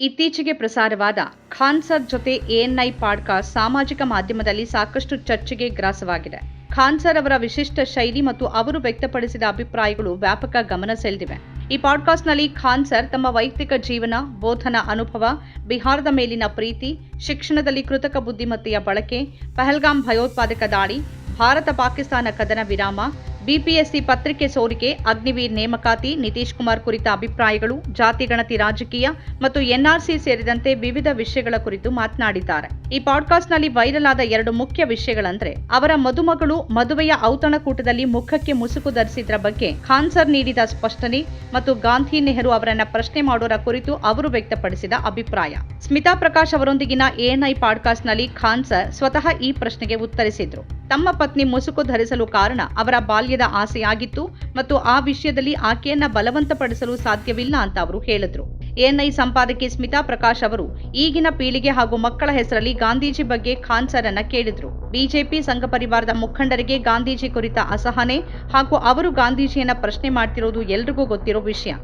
ಇತ್ತೀಚೆಗೆ ಪ್ರಸಾರವಾದ ಖಾನ್ ಸರ್ ಜೊತೆ ಎಎನ್ಐ ಪಾಡ್ಕಾಸ್ಟ್ ಸಾಮಾಜಿಕ ಮಾಧ್ಯಮದಲ್ಲಿ ಸಾಕಷ್ಟು ಚರ್ಚೆಗೆ ಗ್ರಾಸವಾಗಿದೆ. ಖಾನ್ ಸರ್ ಅವರ ವಿಶಿಷ್ಟ ಶೈಲಿ ಮತ್ತು ಅವರು ವ್ಯಕ್ತಪಡಿಸಿದ ಅಭಿಪ್ರಾಯಗಳು ವ್ಯಾಪಕ ಗಮನ ಸೆಳೆದಿವೆ. ಈ ಪಾಡ್ಕಾಸ್ಟ್ನಲ್ಲಿ ಖಾನ್ ಸರ್ ತಮ್ಮ ವೈಯಕ್ತಿಕ ಜೀವನ, ಬೋಧನಾ ಅನುಭವ, ಬಿಹಾರದ ಮೇಲಿನ ಪ್ರೀತಿ, ಶಿಕ್ಷಣದಲ್ಲಿ ಕೃತಕ ಬುದ್ಧಿಮತ್ತೆಯ ಬಳಕೆ, ಪಹಲ್ಗಾಮ್ ಭಯೋತ್ಪಾದಕ ದಾಳಿ ಭಾರತ ಪಾಕಿಸ್ತಾನ ಕದನ ವಿರಾಮ ಬಿಪಿಎಸ್ಸಿ ಪತ್ರಿಕೆ ಸೋರಿಕೆ, ಅಗ್ನಿವೀರ್ ನೇಮಕಾತಿ, ನಿತೀಶ್ ಕುಮಾರ್ ಕುರಿತ ಅಭಿಪ್ರಾಯಗಳು, ಜಾತಿ, ಗಣತಿ, ರಾಜಕೀಯ ಮತ್ತು ಎನ್ಆರ್ಸಿ ಸೇರಿದಂತೆ ವಿವಿಧ ವಿಷಯಗಳ ಕುರಿತು ಮಾತನಾಡಿದ್ದಾರೆ. ಈ ಪಾಡ್ಕಾಸ್ಟ್ನಲ್ಲಿ ವೈರಲ್ ಆದ ಎರಡು ಮುಖ್ಯ ವಿಷಯಗಳಂದ್ರೆ, ಅವರ ಮದುಮಗಳು ಮದುವೆಯ ಔತಣಕೂಟದಲ್ಲಿ ಮುಖಕ್ಕೆ ಮುಸುಕು ಧರಿಸಿದ್ರ ಬಗ್ಗೆ ಖಾನ್ಸರ್ ನೀಡಿದ ಸ್ಪಷ್ಟನೆ ಮತ್ತು ಗಾಂಧಿ ನೆಹರು ಅವರನ್ನ ಪ್ರಶ್ನೆ ಮಾಡೋರ ಕುರಿತು ಅವರು ವ್ಯಕ್ತಪಡಿಸಿದ ಅಭಿಪ್ರಾಯ. ಸ್ಮಿತಾ ಪ್ರಕಾಶ್ ಅವರೊಂದಿಗಿನ ಎಎನ್ಐ ಪಾಡ್ಕಾಸ್ಟ್ನಲ್ಲಿ ಖಾನ್ ಸರ್ ಸ್ವತಃ ಈ ಪ್ರಶ್ನೆಗೆ ಉತ್ತರಿಸಿದ್ರು. ತಮ್ಮ ಪತ್ನಿ ಮುಸುಕು ಧರಿಸಲು ಕಾರಣ ಅವರ ಬಾಲ್ಯದ ಆಸೆಯಾಗಿತ್ತು ಮತ್ತು ಆ ವಿಷಯದಲ್ಲಿ ಆಕೆಯನ್ನ ಬಲವಂತಪಡಿಸಲು ಸಾಧ್ಯವಿಲ್ಲ ಅಂತ ಅವರು ಹೇಳಿದ್ರು. ಎಎನ್ಐ ಸಂಪಾದಕಿ ಸ್ಮಿತಾ ಪ್ರಕಾಶ್ ಅವರು ಈಗಿನ ಪೀಳಿಗೆ ಹಾಗೂ ಮಕ್ಕಳ ಹೆಸರಲ್ಲಿ ಗಾಂಧೀಜಿ ಬಗ್ಗೆ ಖಾನ್ ಸರ್ ಕೇಳಿದ್ರು. ಬಿಜೆಪಿ ಸಂಘ ಪರಿವಾರದ ಮುಖಂಡರಿಗೆ ಗಾಂಧೀಜಿ ಕುರಿತ ಅಸಹನೆ ಹಾಗೂ ಅವರು ಗಾಂಧೀಜಿಯನ್ನ ಪ್ರಶ್ನೆ ಮಾಡ್ತಿರೋದು ಎಲ್ರಿಗೂ ಗೊತ್ತಿರೋ ವಿಷಯ.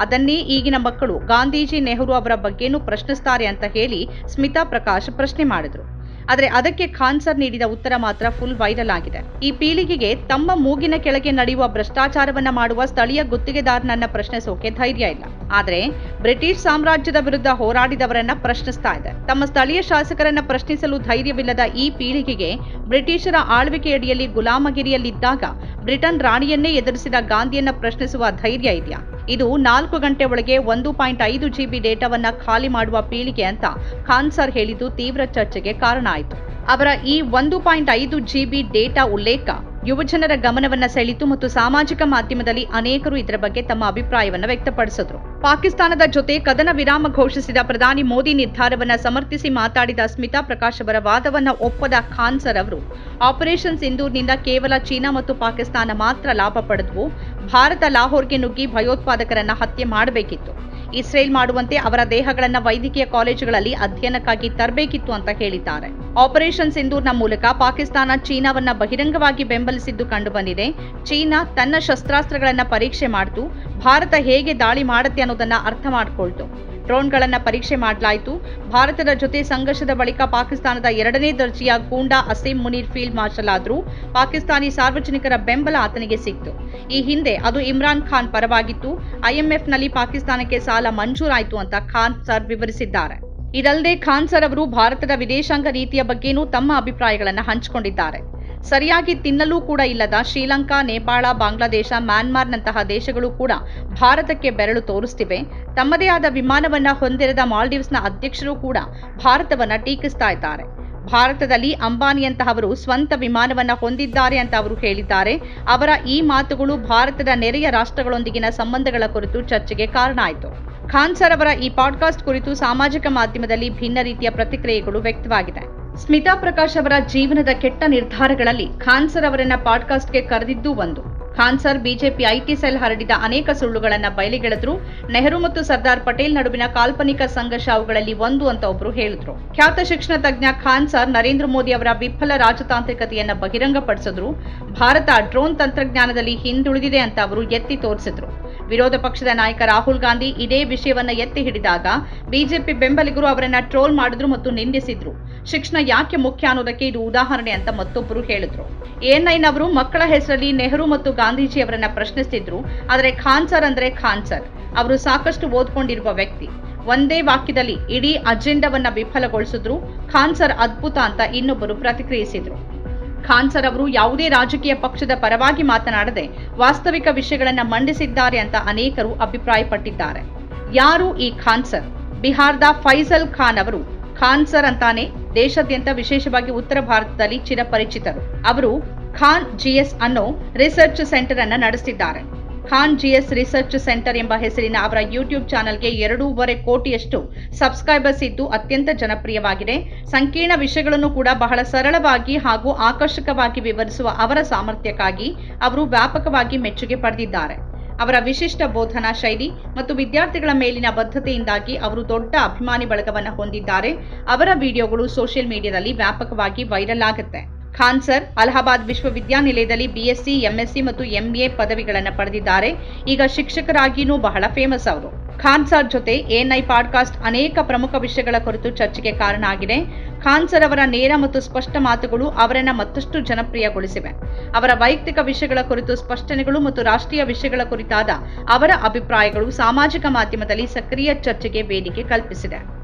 ಅದನ್ನೇ ಈಗಿನ ಮಕ್ಕಳು ಗಾಂಧೀಜಿ ನೆಹರು ಅವರ ಬಗ್ಗೆನೂ ಪ್ರಶ್ನಿಸ್ತಾರೆ ಅಂತ ಹೇಳಿ ಸ್ಮಿತಾ ಪ್ರಕಾಶ್ ಪ್ರಶ್ನೆ ಮಾಡಿದ್ರು. ಆದರೆ ಅದಕ್ಕೆ ಖಾನ್ ಸರ್ ನೀಡಿದ ಉತ್ತರ ಮಾತ್ರ ಫುಲ್ ವೈರಲ್ ಆಗಿದೆ. ಈ ಪೀಳಿಗೆಗೆ ತಮ್ಮ ಮೂಗಿನ ಕೆಳಗೆ ನಡೆಯುವ ಭ್ರಷ್ಟಾಚಾರವನ್ನ ಮಾಡುವ ಸ್ಥಳೀಯ ಗುತ್ತಿಗೆದಾರನನ್ನ ಪ್ರಶ್ನಿಸೋಕೆ ಧೈರ್ಯ ಇಲ್ಲ. ಆದರೆ ಬ್ರಿಟಿಷ್ ಸಾಮ್ರಾಜ್ಯದ ವಿರುದ್ಧ ಹೋರಾಡಿದವರನ್ನ ಪ್ರಶ್ನಿಸ್ತಾ ಇದೆ. ತಮ್ಮ ಸ್ಥಳೀಯ ಶಾಸಕರನ್ನ ಪ್ರಶ್ನಿಸಲು ಧೈರ್ಯವಿಲ್ಲದ ಈ ಪೀಳಿಗೆಗೆ ಬ್ರಿಟಿಷರ ಆಳ್ವಿಕೆಯಡಿಯಲ್ಲಿ ಗುಲಾಮಗಿರಿಯಲ್ಲಿದ್ದಾಗ ಬ್ರಿಟನ್ ರಾಣಿಯನ್ನೇ ಎದುರಿಸಿದ ಗಾಂಧಿಯನ್ನ ಪ್ರಶ್ನಿಸುವ ಧೈರ್ಯ ಇದೆಯಾ? ಇದು ನಾಲ್ಕು ಗಂಟೆ ಒಳಗೆ ಒಂದು ಪಾಯಿಂಟ್ ಐದು ಜಿಬಿ ಡೇಟಾವನ್ನ ಖಾಲಿ ಮಾಡುವ ಪೀಳಿಗೆ ಅಂತ ಖಾನ್ ಸರ್ ಹೇಳಿದ್ದು ತೀವ್ರ ಚರ್ಚೆಗೆ ಕಾರಣ ಆಯಿತು. ಅವರ ಈ ಒಂದು ಪಾಯಿಂಟ್ ಐದು ಜಿಬಿ ಡೇಟಾ ಉಲ್ಲೇಖ ಯುವಜನರ ಗಮನವನ್ನ ಸೆಳೆಯಿತು ಮತ್ತು ಸಾಮಾಜಿಕ ಮಾಧ್ಯಮದಲ್ಲಿ ಅನೇಕರು ಇದರ ಬಗ್ಗೆ ತಮ್ಮ ಅಭಿಪ್ರಾಯವನ್ನ ವ್ಯಕ್ತಪಡಿಸಿದ್ರು. ಪಾಕಿಸ್ತಾನದ ಜೊತೆ ಕದನ ವಿರಾಮ ಘೋಷಿಸಿದ ಪ್ರಧಾನಿ ಮೋದಿ ನಿರ್ಧಾರವನ್ನ ಸಮರ್ಥಿಸಿ ಮಾತಾಡಿದ ಸ್ಮಿತಾ ಪ್ರಕಾಶ್ ಅವರ ವಾದವನ್ನ ಒಪ್ಪದ ಖಾನ್ ಸರ್ ಅವರು, ಆಪರೇಷನ್ ಸಿಂಧೂರ್ನಿಂದ ಕೇವಲ ಚೀನಾ ಮತ್ತು ಪಾಕಿಸ್ತಾನ ಮಾತ್ರ ಲಾಭ ಪಡೆದವು. ಭಾರತ ಲಾಹೋರ್ಗೆ ನುಗ್ಗಿ ಭಯೋತ್ಪಾದಕರನ್ನ ಹತ್ಯೆ ಮಾಡಬೇಕಿತ್ತು. ಇಸ್ರೇಲ್ ಮಾಡುವಂತೆ ಅವರ ದೇಹಗಳನ್ನ ವೈದ್ಯಕೀಯ ಕಾಲೇಜುಗಳಲ್ಲಿ ಅಧ್ಯಯನಕ್ಕಾಗಿ ತರಬೇಕಿತ್ತು ಅಂತ ಹೇಳಿದ್ದಾರೆ. ಆಪರೇಷನ್ ಸಿಂಧೂರ್ನ ಮೂಲಕ ಪಾಕಿಸ್ತಾನ ಚೀನಾವನ್ನ ಬಹಿರಂಗವಾಗಿ ಬೆಂಬಲಿಸಿದ್ದು ಕಂಡುಬಂದಿದೆ. ಚೀನಾ ತನ್ನ ಶಸ್ತ್ರಾಸ್ತ್ರಗಳನ್ನ ಪರೀಕ್ಷೆ ಮಾಡಿತು ಭಾರತ ಹೇಗೆ ದಾಳಿ ಮಾಡುತ್ತೆ ಅನ್ನೋದನ್ನು ಅರ್ಥ ಮಾಡಿಕೊಳ್ತು. ಡ್ರೋನ್ಗಳನ್ನು ಪರೀಕ್ಷೆ ಮಾಡಲಾಯಿತು. ಭಾರತದ ಜೊತೆ ಸಂಘರ್ಷದ ಬಳಿಕ ಪಾಕಿಸ್ತಾನದ ಎರಡನೇ ದರ್ಜೆಯ ಗೂಂಡಾ ಅಸೀಂ ಮುನೀರ್ ಫೀಲ್ಡ್ ಮಾರ್ಷಲ್ ಆದರೂ ಪಾಕಿಸ್ತಾನಿ ಸಾರ್ವಜನಿಕರ ಬೆಂಬಲ ಆತನಿಗೆ ಸಿಕ್ತು. ಈ ಹಿಂದೆ ಅದು ಇಮ್ರಾನ್ ಖಾನ್ ಪರವಾಗಿತ್ತು. ಐಎಂಎಫ್ನಲ್ಲಿ ಪಾಕಿಸ್ತಾನಕ್ಕೆ ಸಾಲ ಮಂಜೂರಾಯಿತು ಅಂತ ಖಾನ್ ಸರ್ ವಿವರಿಸಿದ್ದಾರೆ. ಇದಲ್ಲದೆ ಖಾನ್ ಸರ್ ಅವರು ಭಾರತದ ವಿದೇಶಾಂಗ ನೀತಿಯ ಬಗ್ಗೆನೂ ತಮ್ಮ ಅಭಿಪ್ರಾಯಗಳನ್ನು ಹಂಚಿಕೊಂಡಿದ್ದಾರೆ. ಸರಿಯಾಗಿ ತಿನ್ನಲೂ ಕೂಡ ಇಲ್ಲದ ಶ್ರೀಲಂಕಾ, ನೇಪಾಳ, ಬಾಂಗ್ಲಾದೇಶ, ಮ್ಯಾನ್ಮಾರ್ನಂತಹ ದೇಶಗಳು ಕೂಡ ಭಾರತಕ್ಕೆ ಬೆರಳು ತೋರಿಸ್ತಿವೆ. ತಮ್ಮದೇ ಆದ ವಿಮಾನವನ್ನ ಹೊಂದಿರದ ಮಾಲ್ಡೀವ್ಸ್ನ ಅಧ್ಯಕ್ಷರು ಕೂಡ ಭಾರತವನ್ನ ಟೀಕಿಸ್ತಾ ಇದ್ದಾರೆ. ಭಾರತದಲ್ಲಿ ಅಂಬಾನಿಯಂತಹವರು ಸ್ವಂತ ವಿಮಾನವನ್ನ ಹೊಂದಿದ್ದಾರೆ ಅಂತ ಅವರು ಹೇಳಿದ್ದಾರೆ. ಅವರ ಈ ಮಾತುಗಳು ಭಾರತದ ನೆರೆಯ ರಾಷ್ಟ್ರಗಳೊಂದಿಗಿನ ಸಂಬಂಧಗಳ ಕುರಿತು ಚರ್ಚೆಗೆ ಕಾರಣ ಆಯಿತು. ಖಾನ್ ಸರ್ ಅವರ ಈ ಪಾಡ್ಕಾಸ್ಟ್ ಕುರಿತು ಸಾಮಾಜಿಕ ಮಾಧ್ಯಮದಲ್ಲಿ ಭಿನ್ನ ರೀತಿಯ ಪ್ರತಿಕ್ರಿಯೆಗಳು ವ್ಯಕ್ತವಾಗಿದೆ. ಸ್ಮಿತಾ ಪ್ರಕಾಶ್ ಅವರ ಜೀವನದ ಕೆಟ್ಟ ನಿರ್ಧಾರಗಳಲ್ಲಿ ಖಾನ್ ಸರ್ ಅವರನ್ನ ಪಾಡ್ಕಾಸ್ಟ್ಗೆ ಕರೆದಿದ್ದು ಒಂದು. Khan sir BJP IT cell ಹರಡಿದ ಅನೇಕ ಸುಳ್ಳುಗಳನ್ನ ಬಯಲಿಗೆಳೆದ್ರು. ನೆಹರು ಮತ್ತು ಸರ್ದಾರ್ ಪಟೇಲ್ ನಡುವಿನ ಕಾಲ್ಪನಿಕ ಸಂಘರ್ಷ ಅವುಗಳಲ್ಲಿ ಒಂದು ಅಂತ ಒಬ್ರು ಹೇಳಿದ್ರು. ಖ್ಯಾತ ಶಿಕ್ಷಣ ತಜ್ಞ ಖಾನ್ ಸರ್ ನರೇಂದ್ರ ಮೋದಿ ಅವರ ವಿಫಲ ರಾಜತಾಂತ್ರಿಕತೆಯನ್ನ ಬಹಿರಂಗಪಡಿಸಿದ್ರು. ಭಾರತ ಡ್ರೋನ್ ತಂತ್ರಜ್ಞಾನದಲ್ಲಿ ಹಿಂದುಳಿದಿದೆ ಅಂತ ಅವರು ಎತ್ತಿ ತೋರಿಸಿದ್ರು. ವಿರೋಧ ಪಕ್ಷದ ನಾಯಕ ರಾಹುಲ್ ಗಾಂಧಿ ಇದೇ ವಿಷಯವನ್ನ ಎತ್ತಿ ಹಿಡಿದಾಗ ಬಿಜೆಪಿ ಬೆಂಬಲಿಗರು ಅವರನ್ನ ಟ್ರೋಲ್ ಮಾಡಿದ್ರು ಮತ್ತು ನಿಂದಿಸಿದ್ರು. ಶಿಕ್ಷಣ ಯಾಕೆ ಮುಖ್ಯ ಅನ್ನೋದಕ್ಕೆ ಇದು ಉದಾಹರಣೆ ಅಂತ ಮತ್ತೊಬ್ಬರು ಹೇಳಿದ್ರು. ಎಎನ್ಐನವರು ಮಕ್ಕಳ ಹೆಸರಲ್ಲಿ ನೆಹರು ಮತ್ತು ಗಾಂಧೀಜಿ ಅವರನ್ನ ಪ್ರಶ್ನಿಸ್ತಿದ್ರು, ಆದರೆ ಖಾನ್ ಸರ್ ಅಂದ್ರೆ ಖಾನ್ ಸರ್. ಅವರು ಸಾಕಷ್ಟು ಓದ್ಕೊಂಡಿರುವ ವ್ಯಕ್ತಿ. ಒಂದೇ ವಾಕ್ಯದಲ್ಲಿ ಇಡೀ ಅಜೆಂಡವನ್ನ ವಿಫಲಗೊಳಿಸಿದ್ರು, ಖಾನ್ ಸರ್ ಅದ್ಭುತ ಅಂತ ಇನ್ನೊಬ್ಬರು ಪ್ರತಿಕ್ರಿಯಿಸಿದ್ರು. ಖಾನ್ ಸರ್ ಅವರು ಯಾವುದೇ ರಾಜಕೀಯ ಪಕ್ಷದ ಪರವಾಗಿ ಮಾತನಾಡದೆ ವಾಸ್ತವಿಕ ವಿಷಯಗಳನ್ನು ಮಂಡಿಸಿದ್ದಾರೆ ಅಂತ ಅನೇಕರು ಅಭಿಪ್ರಾಯಪಟ್ಟಿದ್ದಾರೆ. ಯಾರು ಈ ಖಾನ್ ಸರ್? ಬಿಹಾರದ ಫೈಸಲ್ ಖಾನ್ ಅವರು. ಖಾನ್ ಸರ್ ಅಂತಾನೆ ದೇಶಾದ್ಯಂತ ವಿಶೇಷವಾಗಿ ಉತ್ತರ ಭಾರತದಲ್ಲಿ ಚಿರಪರಿಚಿತರು. ಅವರು ಖಾನ್ ಜಿಎಸ್ ಅನ್ನೋ ರಿಸರ್ಚ್ ಸೆಂಟರ್ ಅನ್ನ ನಡೆಸಿದ್ದಾರೆ ಖಾನ್ ಜಿಎಸ್ ರಿಸರ್ಚ್ ಸೆಂಟರ್ ಎಂಬ ಹೆಸರಿನ ಅವರ ಯೂಟ್ಯೂಬ್ ಚಾನೆಲ್ಗೆ ಎರಡೂವರೆ ಕೋಟಿಯಷ್ಟು ಸಬ್ಸ್ಕ್ರೈಬರ್ಸ್ ಇದ್ದು ಅತ್ಯಂತ ಜನಪ್ರಿಯವಾಗಿದೆ. ಸಂಕೀರ್ಣ ವಿಷಯಗಳನ್ನು ಕೂಡ ಬಹಳ ಸರಳವಾಗಿ ಹಾಗೂ ಆಕರ್ಷಕವಾಗಿ ವಿವರಿಸುವ ಅವರ ಸಾಮರ್ಥ್ಯಕ್ಕಾಗಿ ಅವರು ವ್ಯಾಪಕವಾಗಿ ಮೆಚ್ಚುಗೆ ಪಡೆದಿದ್ದಾರೆ. ಅವರ ವಿಶಿಷ್ಟ ಬೋಧನಾ ಶೈಲಿ ಮತ್ತು ವಿದ್ಯಾರ್ಥಿಗಳ ಮೇಲಿನ ಬದ್ಧತೆಯಿಂದಾಗಿ ಅವರು ದೊಡ್ಡ ಅಭಿಮಾನಿ ಬಳಗವನ್ನು ಹೊಂದಿದ್ದಾರೆ. ಅವರ ವಿಡಿಯೋಗಳು ಸೋಷಿಯಲ್ ಮೀಡಿಯಾದಲ್ಲಿ ವ್ಯಾಪಕವಾಗಿ ವೈರಲ್ ಆಗುತ್ತೆ. ಖಾನ್ ಸರ್, ಅಲಹಾಬಾದ್ ವಿಶ್ವವಿದ್ಯಾನಿಲಯದಲ್ಲಿ ಬಿಎಸ್ಸಿ ಎಂಎಸ್ಸಿ ಮತ್ತು ಎಂಎ ಪದವಿಗಳನ್ನು ಪಡೆದಿದ್ದಾರೆ. ಈಗ ಶಿಕ್ಷಕರಾಗಿಯೂ ಬಹಳ ಫೇಮಸ್ ಅವರು. ಖಾನ್ ಸರ್ ಜೊತೆ ಎಎನ್ಐ ಪಾಡ್ಕಾಸ್ಟ್ ಅನೇಕ ಪ್ರಮುಖ ವಿಷಯಗಳ ಕುರಿತು ಚರ್ಚೆಗೆ ಕಾರಣ ಆಗಿದೆ. ಖಾನ್ ಸರ್ ಅವರ ನೇರ ಮತ್ತು ಸ್ಪಷ್ಟ ಮಾತುಗಳು ಅವರನ್ನು ಮತ್ತಷ್ಟು ಜನಪ್ರಿಯಗೊಳಿಸಿವೆ. ಅವರ ವೈಯಕ್ತಿಕ ವಿಷಯಗಳ ಕುರಿತು ಸ್ಪಷ್ಟನೆಗಳು ಮತ್ತು ರಾಷ್ಟ್ರೀಯ ವಿಷಯಗಳ ಕುರಿತಾದ ಅವರ ಅಭಿಪ್ರಾಯಗಳು ಸಾಮಾಜಿಕ ಮಾಧ್ಯಮದಲ್ಲಿ ಸಕ್ರಿಯ ಚರ್ಚೆಗೆ ವೇದಿಕೆ ಕಲ್ಪಿಸಿದೆ.